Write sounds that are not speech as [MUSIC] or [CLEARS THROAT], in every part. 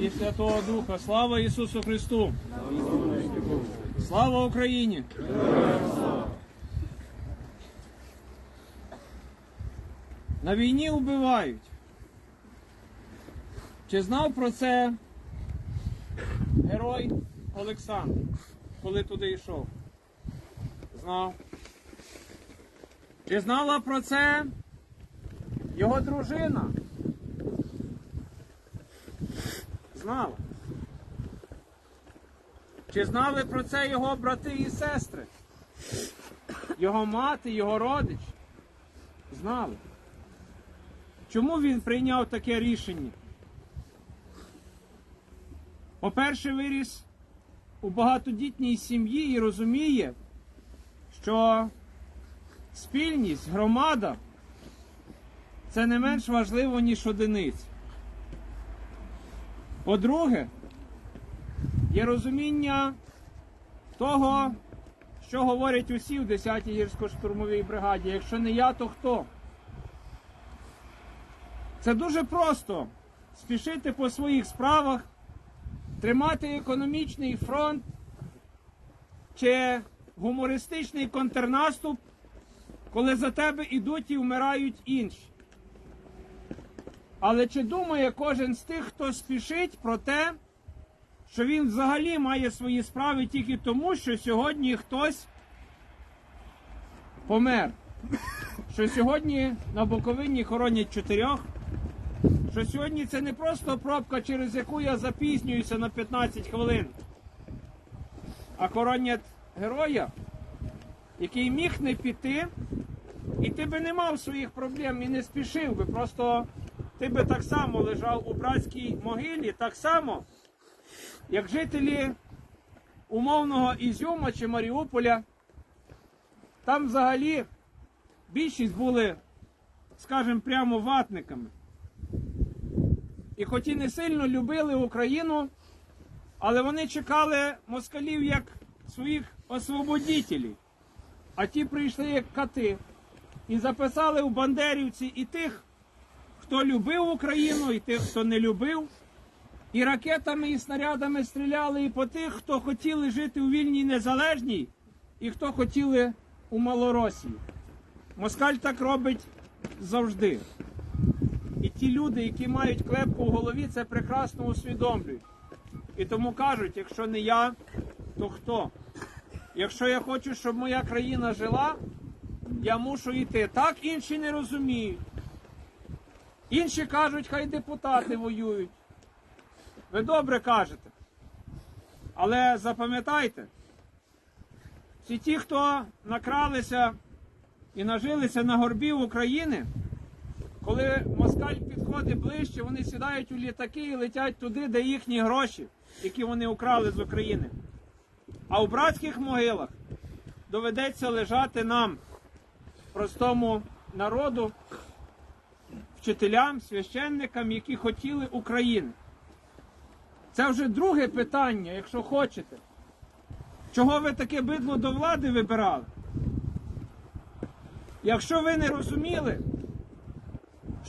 і Святого Духа. Слава Ісусу Христу! Слава Україні! На війні вбивають. Чи знав про це герой Олександр, коли туди йшов? Знав. Чи знала про це його дружина? Знала. Чи знали про це його брати і сестри? Його мати, його родич? Знали. Чому він прийняв таке рішення? По-перше, виріс у багатодітній сім'ї і розуміє, що спільність, громада це не менш важливо, ніж одиниць. По-друге, є розуміння того, що говорять усі в 10-й гірсько-штурмовій бригаді. Якщо не я, то хто? Це дуже просто спішити по своїх справах, тримати економічний фронт чи гумористичний контрнаступ, коли за тебе ідуть і вмирають інші. Але чи думає кожен з тих, хто спішить про те, що він взагалі має свої справи тільки тому, що сьогодні хтось помер? Що сьогодні на Буковині хоронять чотирьох? Що сьогодні це не просто пробка, через яку я запізнююся на 15 хвилин, а хоронять героя, який міг не піти, і ти би не мав своїх проблем і не спішив би. Просто ти би так само лежав у братській могилі, так само, як жителі умовного Ізюма чи Маріуполя. Там взагалі більшість були, скажімо, прямо ватниками. І хоч і не сильно любили Україну, але вони чекали москалів як своїх освободітелів. А ті прийшли як кати і записали в бандерівці і тих, хто любив Україну, і тих, хто не любив. І ракетами, і снарядами стріляли і по тих, хто хотіли жити у вільній незалежній, і хто хотіли у Малоросії. Москаль так робить завжди. І ті люди, які мають клепку в голові, це прекрасно усвідомлюють. І тому кажуть, якщо не я, то хто? Якщо я хочу, щоб моя країна жила, я мушу йти. Так інші не розуміють. Інші кажуть, хай депутати воюють. Ви добре кажете. Але запам'ятайте, всі ті, хто накралися і нажилися на горбів України, коли москаль підходить ближче, вони сідають у літаки і летять туди, де їхні гроші, які вони украли з України. А у братських могилах доведеться лежати нам, простому народу, вчителям, священникам, які хотіли України. Це вже друге питання, якщо хочете. Чого ви таке бидло до влади вибирали? Якщо ви не розуміли,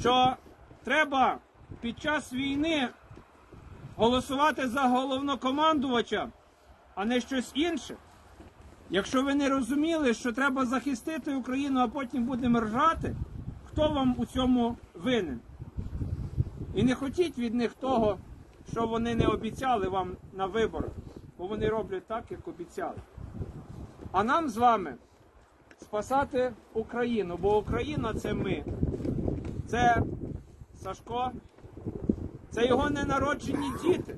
що треба під час війни голосувати за головнокомандувача, а не щось інше. Якщо ви не розуміли, що треба захистити Україну, а потім будемо ржати, хто вам у цьому винен? І не хотіть від них того, що вони не обіцяли вам на виборах, бо вони роблять так, як обіцяли. А нам з вами спасати Україну, бо Україна це ми. Це Сашко, це його ненароджені діти,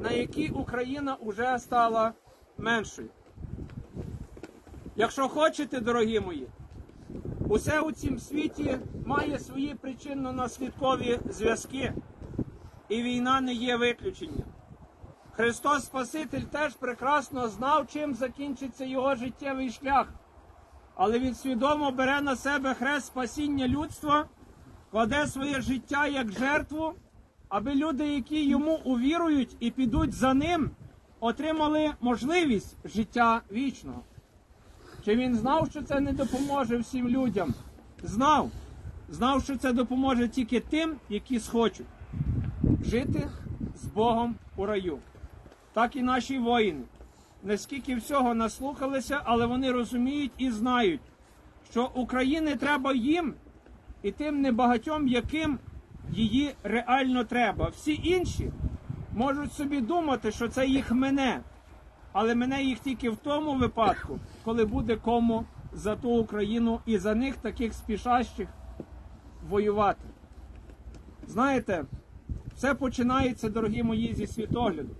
на які Україна вже стала меншою. Якщо хочете, дорогі мої, усе у цім світі має свої причинно-наслідкові зв'язки, і війна не є виключенням. Христос Спаситель теж прекрасно знав, чим закінчиться його життєвий шлях, але він свідомо бере на себе хрест спасіння людства, кладе своє життя як жертву, аби люди, які йому увірують і підуть за ним, отримали можливість життя вічного. Чи він знав, що це не допоможе всім людям? Знав. Знав, що це допоможе тільки тим, які схочуть жити з Богом у раю. Так і наші воїни. Наскільки всього наслухалися, але вони розуміють і знають, що України треба їм і тим небагатьом, яким її реально треба. Всі інші можуть собі думати, що це їх мене, але мене їх тільки в тому випадку, коли буде кому за ту Україну і за них таких спішащих воювати. Знаєте, все починається, дорогі мої, зі світогляду.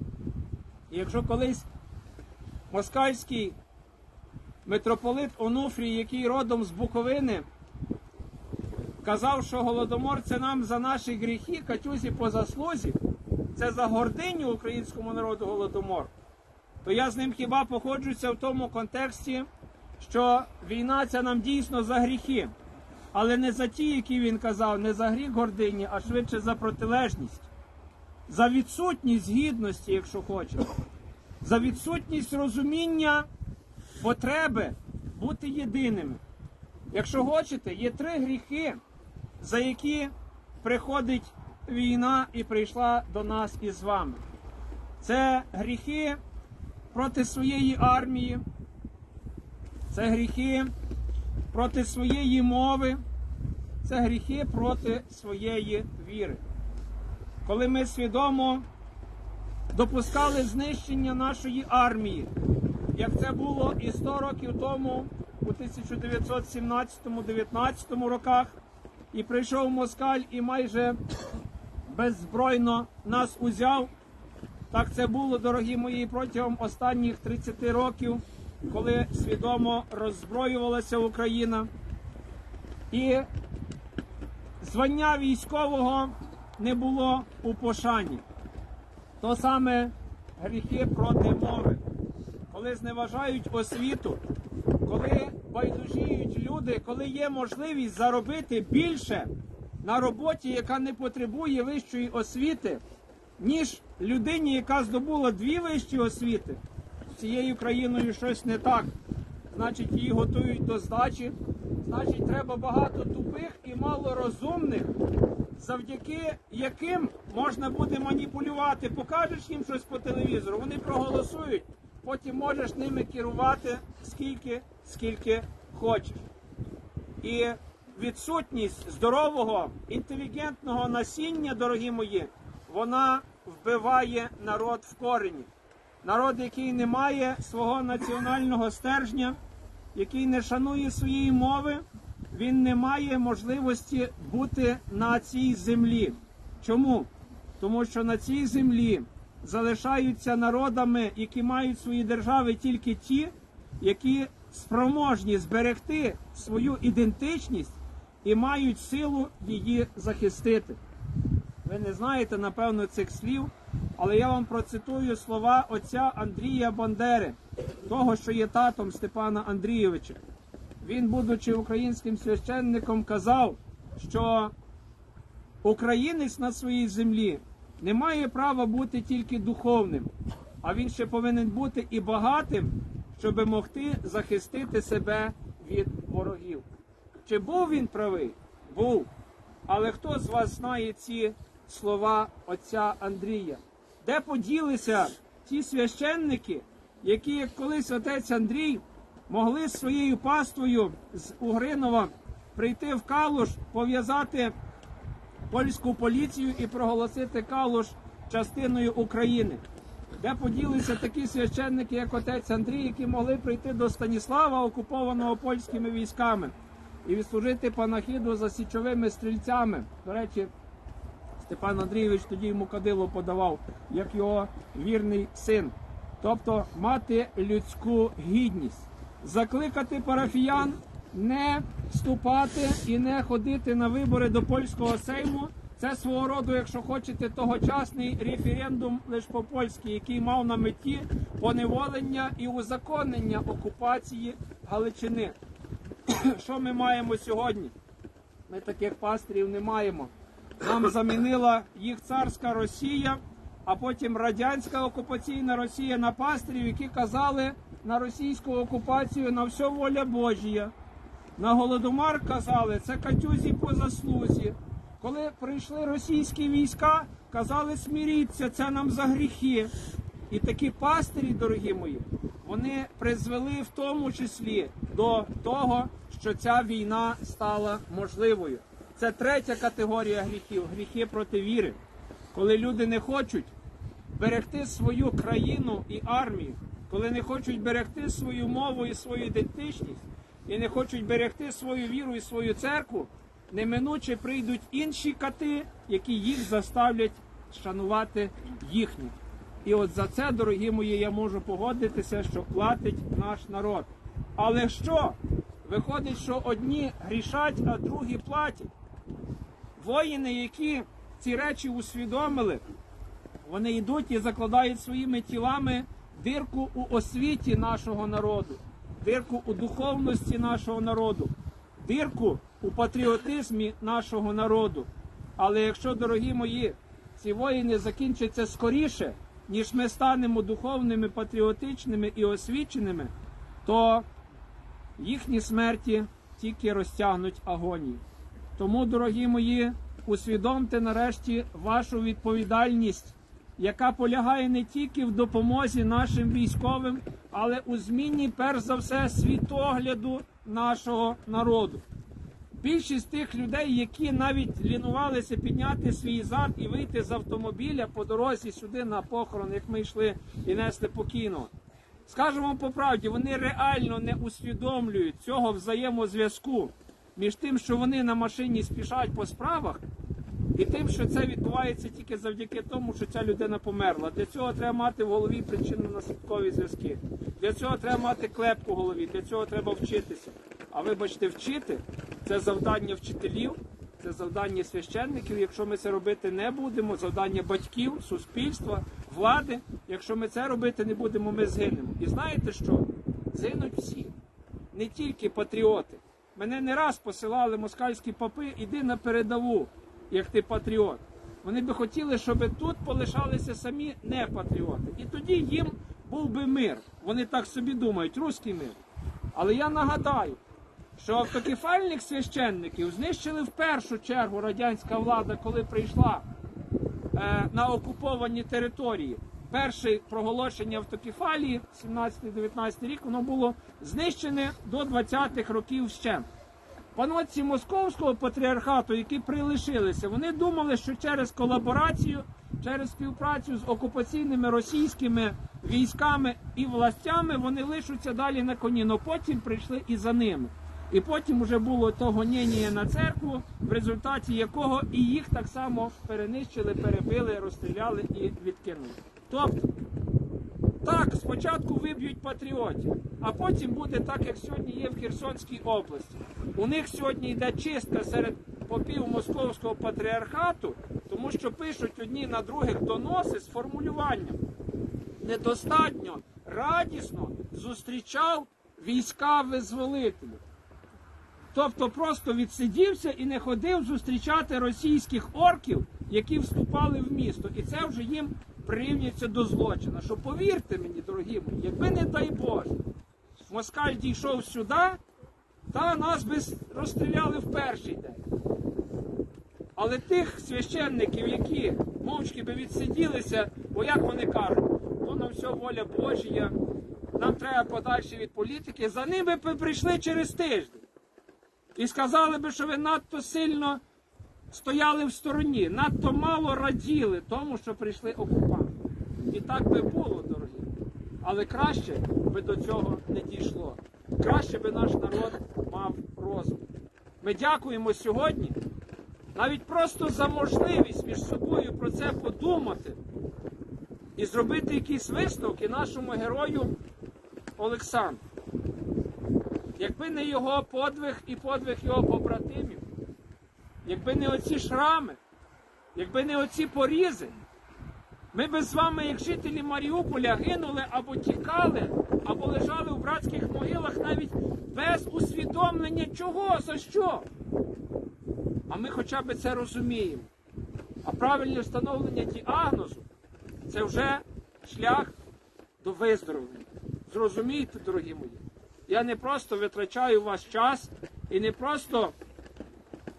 І якщо колись москальський митрополит Онуфрій, який родом з Буковини, казав, що голодомор це нам за наші гріхи, катюзі по заслузі, це за гординю українському народу голодомор, то я з ним хіба походжуся в тому контексті, що війна це нам дійсно за гріхи, але не за ті, які він казав, не за гріх гордині, а швидше за протилежність, за відсутність гідності, якщо хочете, за відсутність розуміння потреби бути єдиними. Якщо хочете, є три гріхи, за які приходить війна і прийшла до нас із вами. Це гріхи проти своєї армії, це гріхи проти своєї мови, це гріхи проти своєї віри. Коли ми свідомо допускали знищення нашої армії, як це було і 100 років тому, у 1917-19 роках, і прийшов москаль і майже беззбройно нас узяв. Так це було, дорогі мої, протягом останніх 30 років, коли свідомо роззброювалася Україна. І звання військового не було у пошані. То саме гріхи проти мови, коли зневажають освіту, коли байдужіють люди, коли є можливість заробити більше на роботі, яка не потребує вищої освіти, ніж людині, яка здобула дві вищі освіти, з цією країною щось не так. Значить, її готують до здачі. Значить, треба багато тупих і мало розумних, завдяки яким можна буде маніпулювати. Покажеш їм щось по телевізору, вони проголосують, потім можеш ними керувати скільки, скільки хочеш. І відсутність здорового, інтелігентного насіння, дорогі мої, вона вбиває народ в корені. Народ, який не має свого національного стержня, який не шанує своєї мови, він не має можливості бути на цій землі. Чому? Тому що на цій землі залишаються народами, які мають свої держави тільки ті, які спроможні зберегти свою ідентичність і мають силу її захистити. Ви не знаєте, напевно, цих слів, але я вам процитую слова отця Андрія Бандери, того, що є татом Степана Андрійовича. Він, будучи українським священником, казав, що українець на своїй землі не має права бути тільки духовним, а він ще повинен бути і багатим, щоб могти захистити себе від ворогів. Чи був він правий? Був. Але хто з вас знає ці слова отця Андрія? Де поділися ті священники, які, як колись отець Андрій, могли своєю паствою з Угринова прийти в Калуш, пов'язати польську поліцію і проголосити Калуш частиною України? Де поділися такі священники, як отець Андрій, які могли прийти до Станіслава, окупованого польськими військами, і відслужити панахіду за січовими стрільцями? До речі, Степан Андрійович тоді йому кадило подавав, як його вірний син. Тобто мати людську гідність, закликати парафіян не вступати і не ходити на вибори до польського сейму. Це свого роду, якщо хочете, тогочасний референдум лише по польськи, який мав на меті поневолення і узаконення окупації Галичини. [CLEARS THROAT] Що ми маємо сьогодні? Ми таких пастирів не маємо. Нам замінила їх царська Росія, а потім радянська окупаційна Росія на пастирів, які казали на російську окупацію на все воля Божія. На голодомар казали, це катюзі по заслузі. коли прийшли російські війська, казали сміріться, це нам за гріхи. І такі пастирі, дорогі мої, вони призвели в тому числі до того, що ця війна стала можливою. Це третя категорія гріхів гріхи проти віри. Коли люди не хочуть берегти свою країну і армію, коли не хочуть берегти свою мову і свою ідентичність, і не хочуть берегти свою віру і свою церкву, неминуче прийдуть інші кати, які їх заставлять шанувати їхніх. І от за це, дорогі мої, я можу погодитися, що платить наш народ. Але що? Виходить, що одні грішать, а другі платять. Воїни, які ці речі усвідомили, вони йдуть і закладають своїми тілами дирку у освіті нашого народу, дирку у духовності нашого народу, дирку у патріотизмі нашого народу. Але якщо, дорогі мої, ці воїни закінчаться скоріше, ніж ми станемо духовними, патріотичними і освіченими, то їхні смерті тільки розтягнуть агонію. Тому, дорогі мої, усвідомте нарешті вашу відповідальність, яка полягає не тільки в допомозі нашим військовим, але у зміні, перш за все, світогляду нашого народу. Більшість тих людей, які навіть лінувалися підняти свій зад і вийти з автомобіля по дорозі сюди на похорон, як ми йшли і несли покійного. Скажемо вам по правді, вони реально не усвідомлюють цього взаємозв'язку між тим, що вони на машині спішать по справах, і тим, що це відбувається тільки завдяки тому, що ця людина померла. Для цього треба мати в голові причинно-наслідкові зв'язки. Для цього треба мати клепку в голові, для цього треба вчитися. А вибачте, вчити це завдання вчителів, це завдання священників. Якщо ми це робити не будемо, завдання батьків, суспільства, влади. Якщо ми це робити не будемо, ми згинемо. І знаєте що? Згинуть всі, не тільки патріоти. Мене не раз посилали москальські попи, іди на передову, як ти патріот. Вони би хотіли, щоб тут полишалися самі не патріоти. І тоді їм був би мир. Вони так собі думають, руський мир. Але я нагадаю, що автокефальних священників знищили в першу чергу радянська влада, коли прийшла е, на окуповані території. Перше проголошення автокефалії, 17-19 рік, воно було знищене до 20-х років ще. Панотці московського патріархату, які прилишилися, вони думали, що через колаборацію, через співпрацю з окупаційними російськими військами і властями вони лишаться далі на коні. Но потім прийшли і за ними. І потім вже було то гоніння на церкву, в результаті якого і їх так само перенищили, перебили, розстріляли і відкинули. Тобто, так, спочатку виб'ють патріотів, а потім буде так, як сьогодні є в Херсонській області. У них сьогодні йде чистка серед попів московського патріархату, тому що пишуть одні на других доноси з формулюванням. Недостатньо радісно зустрічав війська визволителів. Тобто просто відсидівся і не ходив зустрічати російських орків, які вступали в місто. І це вже їм прирівнюється до злочину. Що повірте мені, дорогі мої, якби не дай Боже, москаль дійшов сюди, та нас би розстріляли в перший день. Але тих священників, які мовчки би відсиділися, бо як вони кажуть, то на все воля Божія, нам треба подальше від політики, за ними би прийшли через тиждень. І сказали би, що ви надто сильно стояли в стороні, надто мало раділи тому, що прийшли окупанти. І так би було, дорогі. Але краще би до цього не дійшло. Краще би наш народ мав розум. Ми дякуємо сьогодні навіть просто за можливість між собою про це подумати і зробити якісь висновки нашому герою Олександру. Якби не його подвиг і подвиг його побратимів, якби не оці шрами, якби не оці порізи, ми би з вами, як жителі Маріуполя, гинули або тікали, або лежали в братських могилах навіть без усвідомлення чого, за що. А ми хоча б це розуміємо. А правильне встановлення діагнозу це вже шлях до виздоровлення. Зрозумійте, дорогі мої. Я не просто витрачаю ваш час і не просто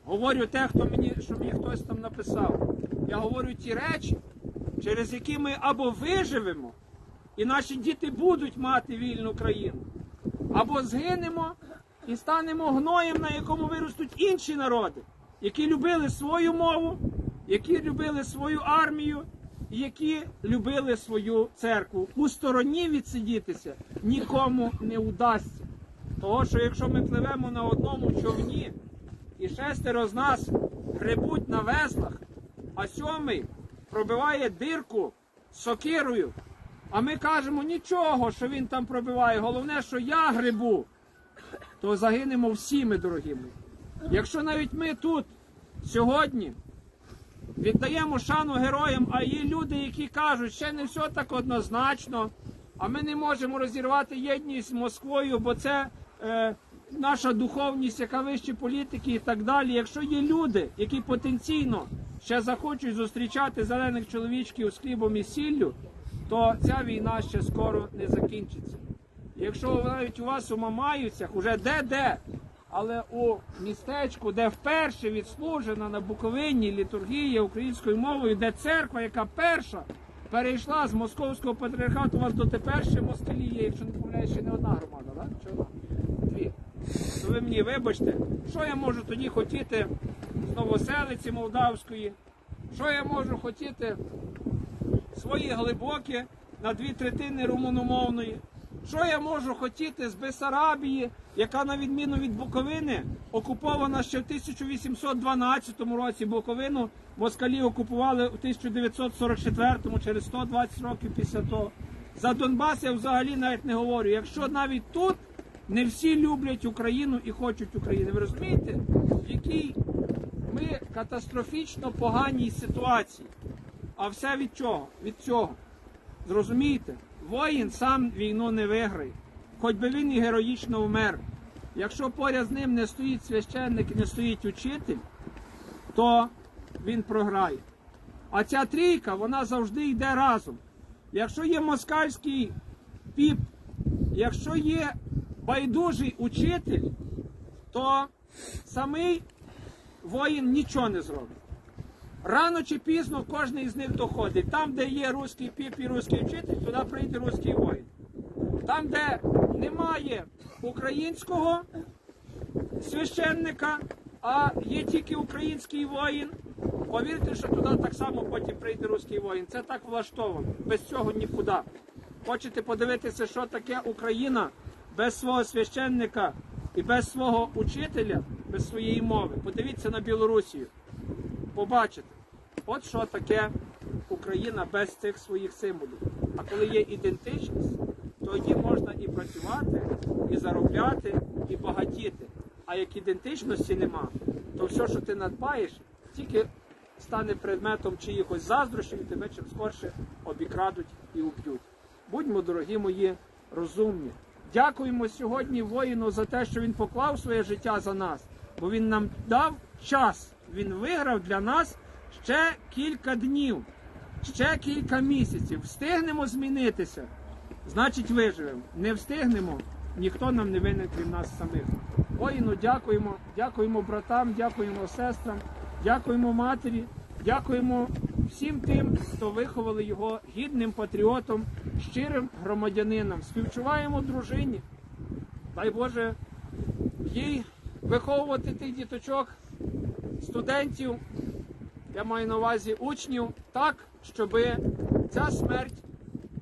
говорю те, хто мені що мені хтось там написав. Я говорю ті речі, через які ми або виживемо, і наші діти будуть мати вільну країну, або згинемо і станемо гноєм, на якому виростуть інші народи, які любили свою мову, які любили свою армію, які любили свою церкву. У стороні відсидітися нікому не удасться. Того, що якщо ми пливемо на одному човні, і шестеро з нас гребуть на веслах, а сьомий пробиває дирку сокирою, а ми кажемо нічого, що він там пробиває. Головне, що я грибу, то загинемо всі ми, дорогі мої. Якщо навіть ми тут сьогодні віддаємо шану героям, а є люди, які кажуть, ще не все так однозначно, а ми не можемо розірвати єдність з Москвою, бо це е, наша духовність, яка вище політики і так далі. Якщо є люди, які потенційно ще захочуть зустрічати зелених чоловічків з хлібом і сіллю, то ця війна ще скоро не закінчиться. Якщо навіть у вас у Мамаюцях уже де-де, але у містечку, де вперше відслужена на Буковині літургія українською мовою, де церква, яка перша перейшла з московського патріархату, у вас дотепер ще москалі є, якщо не помиляюсь, ще не одна громада, так? Чи? Ви мені вибачте, що я можу тоді хотіти з Новоселиці Молдавської, що я можу хотіти свої глибокі на дві третини румуномовної. Що я можу хотіти з Бесарабії, яка на відміну від Буковини окупована ще в 1812 році. Буковину москалі окупували у 1944-му, через 120 років після того. За Донбас я взагалі навіть не говорю. Якщо навіть тут не всі люблять Україну і хочуть України, ви розумієте, в якій ми катастрофічно поганій ситуації. А все від чого? Від цього. Зрозумієте? Воїн сам війну не виграє. Хоч би він і героїчно вмер. Якщо поряд з ним не стоїть священник і не стоїть учитель, то він програє. А ця трійка, вона завжди йде разом. Якщо є москальський піп, якщо є байдужий учитель, то самий воїн нічого не зробить. Рано чи пізно кожен із них доходить. Там, де є руський піп і руський вчитель, туди прийде руський воїн. Там, де немає українського священника, а є тільки український воїн, повірте, що туди так само потім прийде руський воїн. Це так влаштовано. Без цього нікуди. Хочете подивитися, що таке Україна без свого священника і без свого учителя, без своєї мови? Подивіться на Білорусію побачите, от що таке Україна без цих своїх символів. А коли є ідентичність, тоді можна і працювати, і заробляти, і багатіти. А як ідентичності нема, то все, що ти надбаєш, тільки стане предметом чиїхось заздрощів, і тебе чим скорше обікрадуть і уб'ють. Будьмо, дорогі мої, розумні. Дякуємо сьогодні воїну за те, що він поклав своє життя за нас, бо він нам дав час. Він виграв для нас ще кілька днів, ще кілька місяців. Встигнемо змінитися, значить виживемо. Не встигнемо, ніхто нам не винен, крім нас самих. Воїну, дякуємо, дякуємо братам, дякуємо сестрам, дякуємо матері, дякуємо всім тим, хто виховали його гідним патріотом, щирим громадянином. Співчуваємо дружині. Дай Боже їй виховувати тих діточок студентів, я маю на увазі учнів, так, щоб ця смерть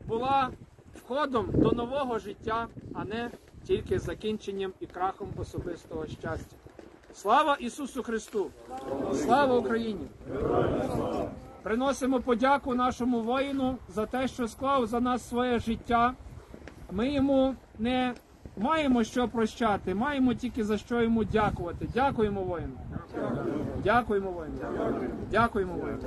була входом до нового життя, а не тільки закінченням і крахом особистого щастя. Слава Ісусу Христу! Слава Україні! Приносимо подяку нашому воїну за те, що склав за нас своє життя. Ми йому не маємо що прощати, маємо тільки за що йому дякувати. Дякуємо воїну. Дякуємо воїну. Дякуємо воїну.